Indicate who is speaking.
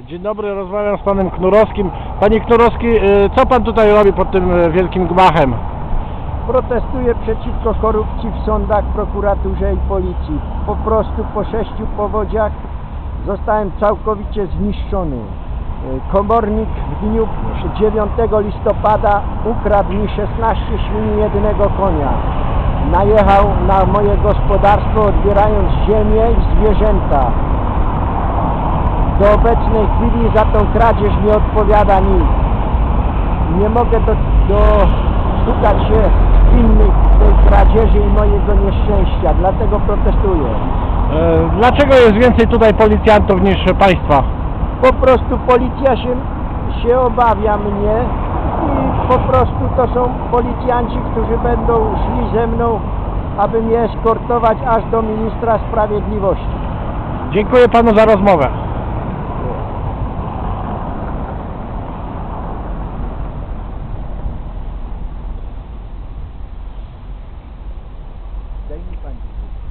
Speaker 1: Dzień dobry, rozmawiam z panem Knurowskim. Panie Knurowski, y, co pan tutaj robi pod tym y, wielkim gmachem?
Speaker 2: Protestuję przeciwko korupcji w sądach, prokuraturze i policji. Po prostu po sześciu powodziach zostałem całkowicie zniszczony. E, Komornik w dniu 9 listopada ukradł mi 16 świni jednego konia. Najechał na moje gospodarstwo odbierając ziemię i zwierzęta. Do obecnej chwili za tą kradzież nie odpowiada nikt. Nie mogę do, do szukać się winnych tej kradzieży i mojego nieszczęścia, dlatego protestuję.
Speaker 1: Y, Dlaczego jest więcej tutaj policjantów niż państwa?
Speaker 2: Po prostu policja się, się obawia mnie i po prostu to są policjanci, którzy będą szli ze mną, aby mnie eskortować aż do ministra sprawiedliwości.
Speaker 1: Dziękuję panu za rozmowę.
Speaker 2: Daj mi pan.